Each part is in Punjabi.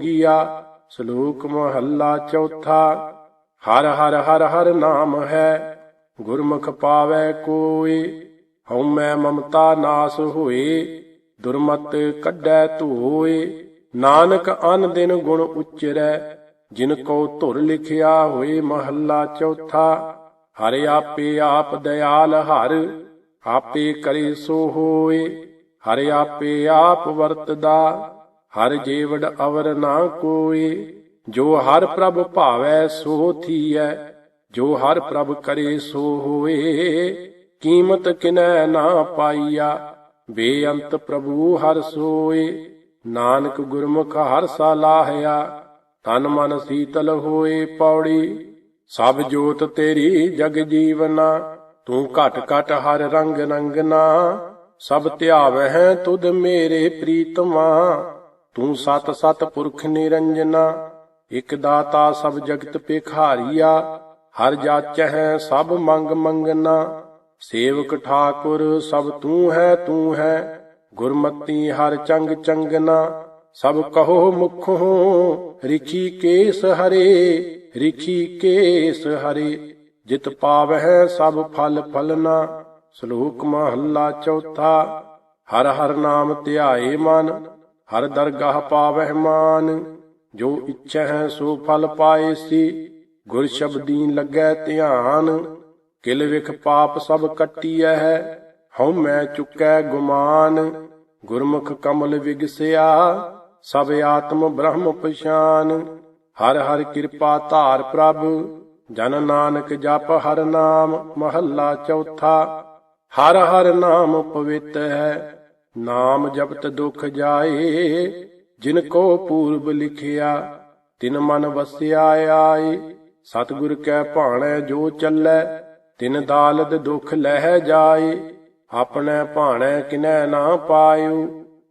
ਗੀਆ, ਸ਼ਲੋਕ ਮਹੱਲਾ ਚੌਥਾ। ਹਰ ਹਰ ਹਰ ਹਰ ਨਾਮ ਹੈ, ਗੁਰਮੁਖ ਪਾਵੈ ਕੋਏ। ਹਉਮੈ ਮਮਤਾ ਨਾਸ ਹੋਏ, ਦੁਰਮਤ ਕੱਢੈ ਧੋਏ। ਨਾਨਕ ਅਨ ਦਿਨ ਗੁਣ ਉਚਰੈ, ਜਿਨ ਕੋ ਧੁਰ ਲਿਖਿਆ ਹੋਏ ਮਹੱਲਾ ਚੌਥਾ। ਹਰਿ ਆਪੇ ਆਪ ਦਇਆਲ ਹਰ, ਆਪੇ ਕਰੇ ਸੋ ਹੋਏ। ਹਰਿ ਆਪੇ ਆਪ ਵਰਤਦਾ ਹਰ ਜੀਵੜ ਅਵਰ ਨਾ ਕੋਏ, ਜੋ ਹਰ ਪ੍ਰਭ ਭਾਵੈ ਸੋ ਥੀਐ, ਜੋ ਹਰ ਪ੍ਰਭ ਕਰੇ ਸੋ ਹੋਏ। ਕੀਮਤ ਕਿਨੈ ਨਾ ਪਾਈਆ, ਬੇਅੰਤ ਪ੍ਰਭੂ ਹਰ ਸੋਏ। ਨਾਨਕ ਗੁਰਮੁਖ ਹਰ ਸਾਲਾਹਿਆ ਤਨ ਮਨ ਸੀਤਲ ਹੋਏ ਪੌੜੀ। ਸਭ ਜੋਤ ਤੇਰੀ ਜਗ ਜੀਵਨਾ, ਤੂੰ ਘਟ ਘਟ ਹਰ ਰੰਗ ਰੰਗਨਾ ਸਭ ਧਿਆਵਹਿ ਤੁਧ ਮੇਰੇ ਪ੍ਰੀਤਮਾ ਤੂੰ ਸਤ ਸਤ ਪੁਰਖ ਨਿਰੰਜਨਾ, ਇਕ ਦਾਤਾ ਸਭ ਜਗਤ ਪੇਖਾਰੀਆ ਹਰ ਜਾਚਹਿ ਸਭ ਮੰਗ ਮੰਗਨਾ। ਸੇਵਕ ਠਾਕੁਰ ਸਭ ਤੂੰ ਹੈ ਤੂੰ ਹੈ, ਗੁਰਮਤੀ ਹਰ ਚੰਗ ਚੰਗਨਾ। ਸਭ ਕਹੋ ਮੁਖੋਂ ਰਿਖੀ ਕੇਸ ਹਰੇ ਰਿਖੀ ਕੇਸ ਹਰੇ। ਜਿਤ ਪਾਵਹਿ ਸਭ ਫਲ ਫਲਨਾ, ਸ਼ਲੋਕ ਮਹੱਲਾ ਚੌਥਾ, ਹਰ ਹਰ ਨਾਮ ਧਿਆਏ ਮਨ। ਹਰ ਦਰਗਾਹ ਪਾਵਹਿ ਮਾਨ, ਜੋ ਇੱਛਾ ਹੈ ਸੋ ਫਲ ਪਾਏ ਸੀ। ਗੁਰ ਸ਼ਬਦੀਨ ਲੱਗੈ ਧਿਆਨ, ਕਿਲ ਵਿਖ ਪਾਪ ਸਭ ਕੱਟੀਐ ਹੈ। ਹਉ ਮੈਂ ਚੁੱਕੈ ਗੁਮਾਨ, ਗੁਰਮੁਖ ਕਮਲ ਵਿਗਸਿਆ। ਸਭ ਆਤਮ ਬ੍ਰਹਮ ਪਛਾਨ, ਹਰ ਹਰ ਕਿਰਪਾ ਧਾਰ ਪ੍ਰਭ। ਜਨ ਨਾਨਕ ਜਪ ਹਰ ਨਾਮ ਮਹੱਲਾ ਚੌਥਾ। ਹਰ ਹਰ ਨਾਮ ਪਵਿੱਤ ਹੈ। ਨਾਮ ਜਪਤ ਦੁਖ ਜਾਏ, ਜਿਨ ਕੋ ਪੂਰਬ ਲਿਖਿਆ, ਤਿਨ ਮਨ ਵਸਿਆ ਆਏ। ਸਤਿਗੁਰ ਕੈ ਭਾਣੈ ਜੋ ਚੱਲੈ, ਤਿਨ ਦਾਲਦ ਦੁਖ ਲਹਿ ਜਾਏ। ਆਪਣੇ ਭਾਣੈ ਕਿਨੈ ਨਾ ਪਾਇਓ,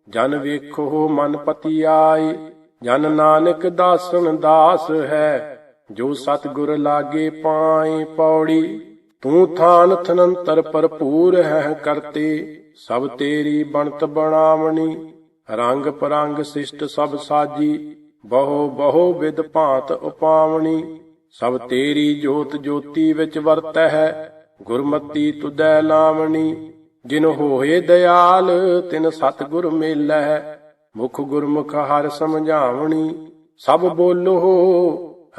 ਜਨ ਵੇਖੋ ਮਨ ਪਤੀ ਆਏ ਜਨ ਨਾਨਕ ਦਾਸਨ ਦਾਸ ਹੈ, ਜੋ ਸਤਿਗੁਰ ਲਾਗੇ ਪਾਏ ਪੌੜੀ। ਤੂੰ ਥਾਨ ਥਨੰਤਰ ਭਰਪੂਰ ਹੈ ਕਰਤੇ, ਸਭ ਤੇਰੀ ਬਣਤ ਬਣਾਵਣੀ, ਰੰਗ ਪਰੰਗ ਸਿਸ਼ਟ ਸਭ ਸਾਜੀ, ਬਹੁ ਬਹੁ ਵਿਦ ਭਾਂਤ ਉਪਾਵਣੀ, ਸਭ ਤੇਰੀ ਜੋਤ ਜੋਤੀ ਵਿੱਚ ਵਰਤੈ ਹੈ, ਗੁਰਮਤੀ ਤੁਦੈ ਲਾਵਣੀ, ਜਿਨ ਹੋਏ ਦਿਆਲ, ਤਿਨ ਸਤਿਗੁਰ ਮੇਲੈ, ਮੁਖ ਗੁਰਮੁਖ ਹਰ ਸਮਝਾਵਣੀ, ਸਭ ਬੋਲੋ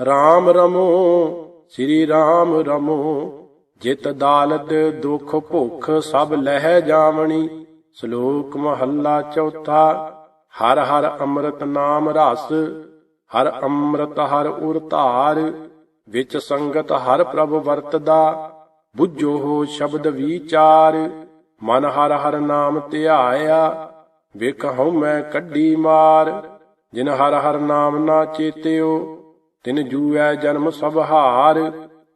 RAM ਰਮੋ, ਸ੍ਰੀ RAM ਰਮੋ। ਜਿਤ ਦਾਲਤ ਦੁਖ ਭੁਖ ਸਭ ਲਹਿ ਜਾਵਣੀ, ਸ਼ਲੋਕ ਮਹੱਲਾ ਚੌਥਾ, ਹਰ ਹਰ ਅੰਮ੍ਰਿਤ ਨਾਮ ਰਸ, ਹਰ ਅੰਮ੍ਰਿਤ ਹਰ ਉਰ ਧਾਰ, ਵਿੱਚ ਸੰਗਤ ਹਰ ਪ੍ਰਭ ਵਰਤਦਾ, ਬੁੱਝੋ ਹੋ ਸ਼ਬਦ ਵਿਚਾਰ, ਮਨ ਹਰ ਹਰ ਨਾਮ ਧਿਆਇਆ ਵੇਖ ਹਉ ਮੈਂ ਕੱਢੀ ਮਾਰ, ਜਿਨ ਹਰ ਹਰ ਨਾਮ ਨਾ ਚੇਤਿਓ, ਤਿਨ ਜੂਐ ਜਨਮ ਸਭ ਹਾਰ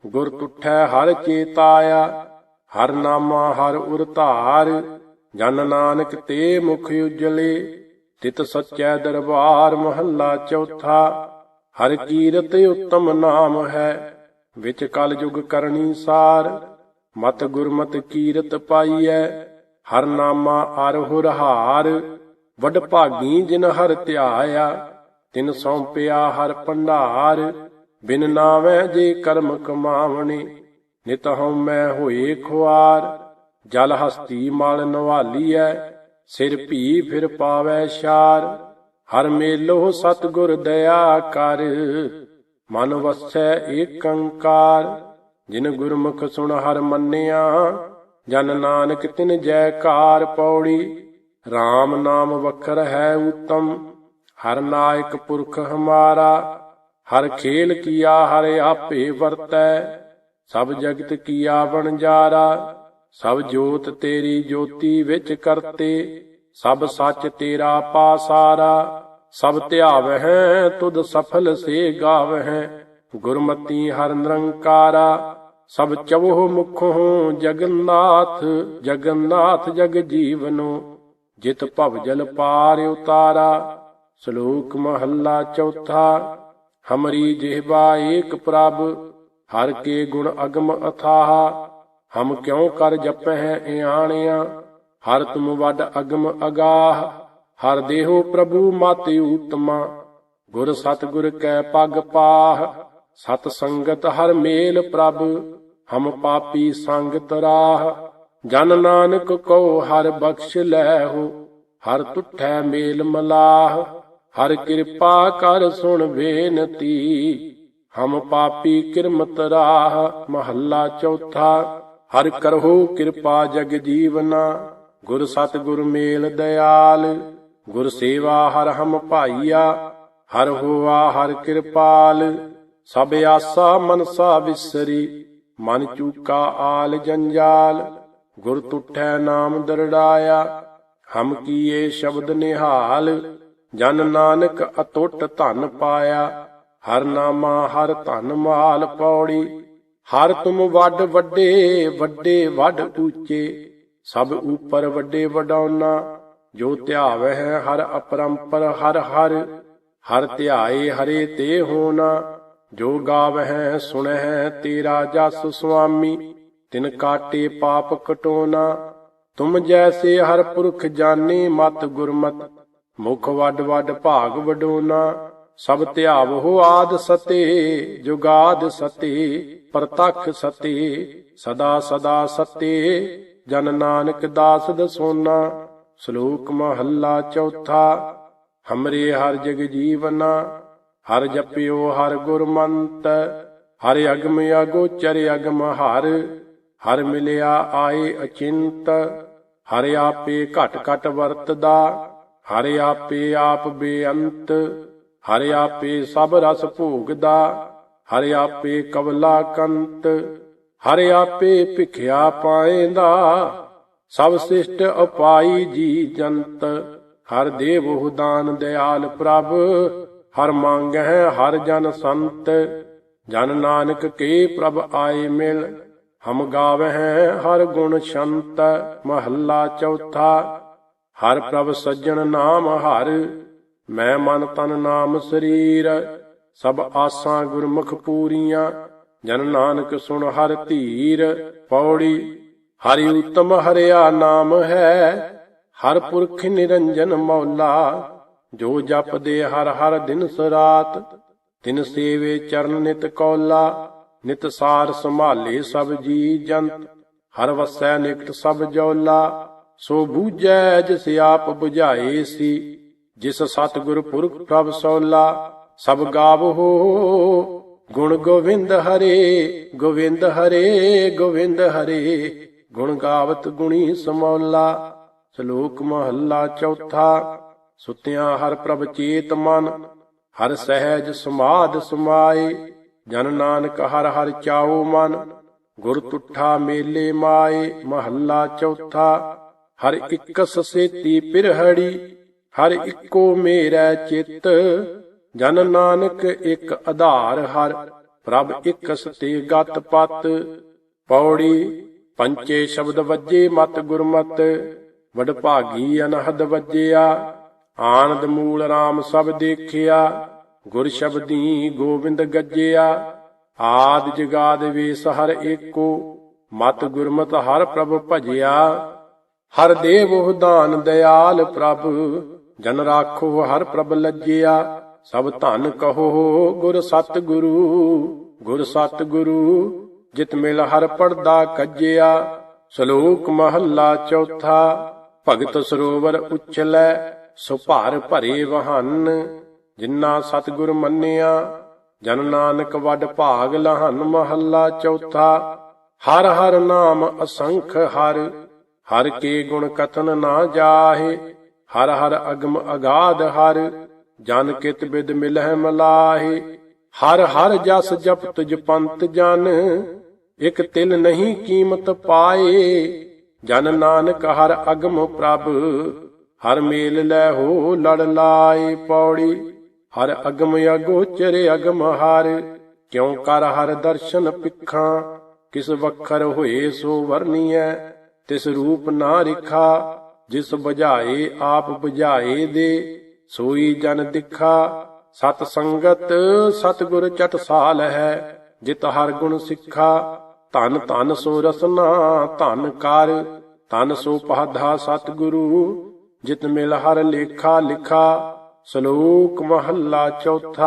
ਗੁਰ ਤੁਠੈ ਹਰ ਚੇਤਾਇਆ, ਹਰ ਨਾਮਾ ਹਰ ਉਰ ਧਾਰ ਜਨ ਨਾਨਕ ਤੇ ਮੁਖ ਉਜਲੇ, ਤਿਤ ਸੱਚੈ ਦਰਬਾਰ ਮਹੱਲਾ ਚੌਥਾ, ਹਰ ਕੀਰਤ ਉਤਮ ਨਾਮ ਹੈ, ਵਿੱਚ ਕਲ ਯੁਗ ਕਰਨੀ ਸਾਰ, ਮਤ ਗੁਰਮਤ ਕੀਰਤ ਪਾਈਐ, ਹਰ ਨਾਮਾ ਅਰਹੁ ਹਾਰ ਵੱਡ ਭਾਗੀ ਜਿਨ ਹਰ ਧਿਆਇਆ, ਤਿਨ ਸੌਂਪਿਆ ਹਰ ਭੰਡਾਰ ਬਿਨ ਨਾਵੇਂ ਜੇ ਕਰਮ ਕਮਾਵਣੇ, ਨਿਤ ਹਉ ਮੈਂ ਹੋਏ ਖੁਆਰ। ਜਲ ਹਸਤੀ ਮਲ ਨਵਾਲੀਐ, ਸਿਰ ਭੀ ਫਿਰ ਪਾਵੈ ਛਾਰ ਹਰ ਮੇਲੋ ਸਤਗੁਰ ਦਇਆ ਕਰ, ਮਨ ਵਸੈ ਏਕੰਕਾਰ ਜਿਨ ਗੁਰਮੁਖ ਸੁਣ ਹਰ ਮੰਨਿਆ, ਜਨ ਨਾਨਕ ਤਿਨ ਜੈਕਾਰ ਪੌੜੀ। RAM ਨਾਮ ਵਖਰ ਹੈ ਉਤਮ, ਹਰ ਨਾਇਕ ਪੁਰਖ ਹਮਾਰਾ। ਹਰ ਖੇਲ ਕੀਆ ਹਰ ਆਪੇ ਵਰਤੈ, ਸਭ ਜਗਤ ਕੀਆ ਬਣਜਾਰਾ ਸਭ ਜੋਤ ਤੇਰੀ ਜੋਤੀ ਵਿੱਚ ਕਰਤੇ, ਸਭ ਸੱਚ ਤੇਰਾ ਪਾਸਾਰਾ ਸਭ ਧਿਆਵਹਿ ਤੁਧ ਸਫਲ ਸੇ ਗਾਵਹਿ, ਗੁਰਮਤੀ ਹਰ ਨਿਰੰਕਾਰਾ, ਸਭ ਚਵੋ ਮੁਖੋਂ ਜਗਨਨਾਥ ਜਗਨਨਾਥ ਜਗ ਜੀਵਨੋ, ਜਿਤ ਭਵ ਜਲ ਪਾਰ ਉਤਾਰਾ, ਸ਼ਲੋਕ ਮਹੱਲਾ ਚੌਥਾ ਹਮਰੀ ਜਿਹਵਾ ਏਕ ਪ੍ਰਭ, ਹਰ ਕੇ ਗੁਣ ਅਗਮ ਅਥਾਹ, ਹਮ ਕਿਉ ਕਰ ਜਪਹਿ ਇਆਣਿਆ, ਹਰ ਤੁਮ ਵੱਡ ਅਗਮ ਅਗਾਹ, ਹਰ ਦੇਹੋ ਪ੍ਰਭੂ ਮਾਤੇ ਉਤਮਾ ਗੁਰ ਸਤਿਗੁਰ ਕੈ ਪਗ ਪਾਹ, ਸਤ ਸੰਗਤ ਹਰ ਮੇਲ ਪ੍ਰਭ, ਹਮ ਪਾਪੀ ਸੰਗਤ ਰਾਹ, ਜਨ ਨਾਨਕ ਕੋ ਹਰ ਬਖਸ਼ ਲੈਹੁ ਹਰ ਤੁਠੈ ਮੇਲ ਮਲਾਹ। ਹਰ ਕਿਰਪਾ ਕਰ ਸੁਣ ਬੇਨਤੀ। ਹਮ ਪਾਪੀ ਕਿਰਮਤ ਰਾਹ, ਮਹੱਲਾ ਚੌਥਾ। ਹਰ ਕਰਹੁ ਕਿਰਪਾ ਜਗ ਜੀਵਨਾ। ਗੁਰ ਸਤ ਗੁਰ ਮੇਲ ਦਿਆਲ ਗੁਰ ਸੇਵਾ ਹਰ ਹਮ ਭਾਈਆ। ਹਰ ਹੋਆ ਹਰ ਕਿਰਪਾਲ। ਸਭ ਆਸਾ ਮਨਸਾ ਵਿਸਰੀ। ਮਨ ਚੂਕਾ ਆਲ ਜੰਜਾਲ। ਗੁਰ ਤੁਠੈ ਨਾਮ ਦਰੜਾਇਆ। ਹਮ ਕੀਏ ਸ਼ਬਦ ਨਿਹਾਲ। ਜਨ ਨਾਨਕ ਅਟੁੱਟ ਧਨ ਪਾਇਆ, ਹਰ ਨਾਮਾ ਹਰ ਧਨ ਮਾਲ ਪੌੜੀ, ਹਰ ਤੁਮ ਵੱਡ ਵੱਡੇ ਵੱਡੇ ਵੱਡ ਉੱਚੇ, ਸਭ ਉਪਰ ਵੱਡੇ ਵਡਾਉਨਾ ਜੋ ਧਿਆਵੈ ਹੈ ਹਰ ਅਪਰੰਪਰ ਹਰ ਹਰ ਹਰ ਧਿਆਏ ਹਰੇ ਤੇ ਹੋਣਾ, ਜੋ ਗਾਵਹਿ ਸੁਣਹਿ ਤੇਰਾ ਜਸ ਸੁਆਮੀ, ਤਿਨ ਕਾਟੇ ਪਾਪ ਕਟੋਨਾ ਤੁਮ ਜੈਸੇ ਹਰ ਪੁਰਖ ਜਾਣੇ ਮਤ ਗੁਰਮਤ ਮੁਖ ਵੱਡ ਵੱਡ ਭਾਗ ਵਡੋਨਾ, ਸਭ ਧਿਆਵ ਹੋ ਆਦ ਸਤੇ, ਜੁਗਾਦ ਸਤੇ, ਪ੍ਰਤਖ ਸਤੇ, ਸਦਾ ਸਦਾ ਸਤੇ, ਜਨ ਨਾਨਕ ਦਾਸ ਦਸੋਨਾ, ਸ਼ਲੋਕ ਮਹੱਲਾ ਚੌਥਾ, ਹਮਰੇ ਹਰ ਜਗ ਜੀਵਨਾ, ਹਰ ਜਪਿਓ ਹਰ ਗੁਰਮੰਤ, ਹਰ ਅਗਮ ਅਗੋਚਰ ਅਗਮ ਹਰ ਹਰ ਮਿਲਿਆ ਆਏ ਅਚਿੰਤ, ਹਰ ਆਪੇ ਘਟ ਘਟ ਵਰਤਦਾ ਹਰ ਆਪੇ ਆਪ ਬੇਅੰਤ, ਹਰ ਆਪੇ ਸਭ ਰਸ ਭੋਗਦਾ, ਹਰ ਆਪੇ ਕਵਲਾ ਕੰਤ, ਹਰ ਆਪੇ ਭਿਖਿਆ ਪਾਏਂਦਾ, ਸਭ ਸਿਸ਼ਟ ਉਪਾਈ ਜੀ ਜੰਤ, ਹਰ ਦੇਵ ਦਾਨ ਦਿਆਲ ਪ੍ਰਭ, ਹਰ ਮੰਗਹਿ ਹਰ ਜਨ ਸੰਤ, ਜਨ ਨਾਨਕ ਕੇ ਪ੍ਰਭ ਆਏ ਮਿਲ, ਹਮ ਗਾਵਹਿ ਹਰ ਗੁਣ ਸ਼ੰਤ, ਮਹੱਲਾ ਚੌਥਾ ਹਰ ਪ੍ਰਭ ਸੱਜਣ ਨਾਮ ਹਰ, ਮੈਂ ਮਨ ਤਨ ਨਾਮ ਸਰੀਰ। ਸਭ ਆਸਾਂ ਗੁਰਮੁਖ ਪੂਰੀਆਂ, ਜਨ ਨਾਨਕ ਸੁਣ ਹਰ ਧੀਰ। ਪੌੜੀ, ਹਰਿ ਉਤਮ ਹਰਿਆ ਨਾਮ ਹੈ, ਹਰ ਪੁਰਖ ਨਿਰੰਜਨ ਮੌਲਾ। ਜੋ ਜਪਦੇ ਹਰ ਹਰ ਦਿਨ ਸਰਾਤ, ਤਿਨ ਸੇਵੇ ਚਰਨ ਨਿਤ ਕੌਲਾ। ਨਿਤ ਸਾਰ ਸੰਭਾਲੇ ਸਭ ਜੀ ਜੰਤ, ਹਰ ਵਸੈ ਨਿਕਟ ਸਭ ਜੌਲਾ। ਸੋ ਬੂਝੈ ਜਿਸ ਆਪ 부ਝਾਏ ਸੀ, ਜਿਸ ਸਤਿਗੁਰ ਪੁਰਖ ਪ੍ਰਭ ਸੋਲਾ, ਸਭ ਗਾਵੋ ਗੁਣ ਗੋਵਿੰਦ ਹਰੇ ਗੋਵਿੰਦ ਹਰੇ ਗੋਵਿੰਦ ਹਰੇ, ਗੁਣ ਗਾਵਤ ਗੁਣੀ ਸਮੌਲਾ। ਸ਼ਲੋਕ ਮਹੱਲਾ ਚੌਥਾ, ਸੁਤਿਆਂ ਹਰ ਪ੍ਰਭ ਚੇਤ ਮਨ, ਹਰ ਸਹਿਜ ਸਮਾਦ ਸਮਾਏ। ਜਨ ਨਾਨਕ ਹਰ ਹਰ ਚਾਓ ਮਨ, ਗੁਰ ਤੁਠਾ ਮੇਲੇ ਮਾਏ। ਮਹੱਲਾ ਚੌਥਾ ਹਰ ਇਕਸ ਸੇਤੀ ਪਿਰਹੜੀ, ਹਰ ਇੱਕੋ ਮੇਰਾ ਚਿੱਤ। ਜਨ ਨਾਨਕ ਇੱਕ ਆਧਾਰ ਹਰ, ਪ੍ਰਭ ਇਕਸ ਤੇ ਗਤ ਪਤ। ਪੌੜੀ, ਪੰਚੇ ਸ਼ਬਦ ਵੱਜੇ ਮਤ ਗੁਰਮਤ। ਵਡ ਭਾਗੀ ਅਨਹਦ ਵੱਜਿਆ, ਆਨੰਦ ਮੂਲ RAM ਸਭ ਦੇਖਿਆ। ਗੁਰ ਸ਼ਬਦੀ ਗੋਬਿੰਦ ਗੱਜਿਆ, ਆਦ ਜਗਾਦ ਵੇਸ ਹਰ ਏਕੋ। ਮਤ ਗੁਰਮਤ ਹਰ ਪ੍ਰਭ ਭਜਿਆ। ਹਰ ਦੇਵੋ ਦਾਨ ਦਿਆਲ ਪ੍ਰਭ, ਜਨ ਰਾਖੋ ਹਰ ਪ੍ਰਭ ਲੱਜਿਆ। ਸਭ ਧਨ ਕਹੋ ਗੁਰ ਸਤ ਗੁਰੂ ਗੁਰ ਸਤ ਗੁਰੂ ਜਿਤ ਮਿਲ ਹਰ ਪੜਦਾ ਕੱਜਿਆ। ਸ਼ਲੋਕ ਮਹੱਲਾ ਚੌਥਾ, ਭਗਤ ਸਰੋਵਰ ਉਚਲੈ, ਸੋ ਭਰੇ ਵਹਨ ਜਿਨ੍ਹਾਂ ਸਤਿਗੁਰ ਮੰਨਿਆ, ਜਨ ਨਾਨਕ ਵੱਡ ਭਾਗ ਲਹਨ ਮਹੱਲਾ ਚੌਥਾ। ਹਰ ਹਰ ਨਾਮ ਅਸੰਖ ਹਰ ਹਰ ਕੇ ਗੁਣ ਕਥਨ ਨਾ ਜਾਹੇ, ਹਰ ਹਰ ਅਗਮ ਅਗਾਧ ਹਰ, ਜਨ ਕਿਤ ਬਿਦ ਮਿਲਹਿ ਮਲਾਹੇ। ਹਰ ਹਰ ਜਸ ਜਪਤ ਜਪੰਤ ਜਨ, ਇਕ ਤਿਲ ਨਹੀਂ ਕੀਮਤ ਪਾਏ। ਜਨ ਨਾਨਕ ਹਰ ਅਗਮ ਪ੍ਰਭ, ਹਰ ਮੇਲ ਲੈ ਹੋ ਲੜ ਲਾਏ ਪੌੜੀ। ਹਰ ਅਗਮ ਅਗੋਚਰ ਅਗਮ ਹਰ, ਕਿਉ ਕਰ ਹਰ ਦਰਸ਼ਨ ਪਿਖਾਂ ਕਿਸ ਵਖਰ ਹੋਏ ਸੋ ਵਰਨੀਐ ਤਿਸ ਰੂਪ ਨਾ ਰਿਖਾ, ਜਿਸ ਬੁਝਾਏ ਆਪ ਬੁਝਾਏ ਦੇ, ਸੋਈ ਜਨ ਦਿਖਾ ਸਤ ਸੰਗਤ, ਸਤਗੁਰ ਚਟ ਸਾਲ ਹੈ, ਜਿਤ ਹਰ ਗੁਣ ਸਿੱਖਾ, ਧਨ ਧਨ ਸੋ ਰਸਨਾ, ਧਨ ਕਰ, ਧਨ ਸੋ ਪਹਧਾ ਸਤਗੁਰੂ, ਜਿਤ ਮਿਲ ਹਰ ਲੇਖਾ ਲਿਖਾ, ਸ਼ਲੋਕ ਮਹੱਲਾ ਚੌਥਾ।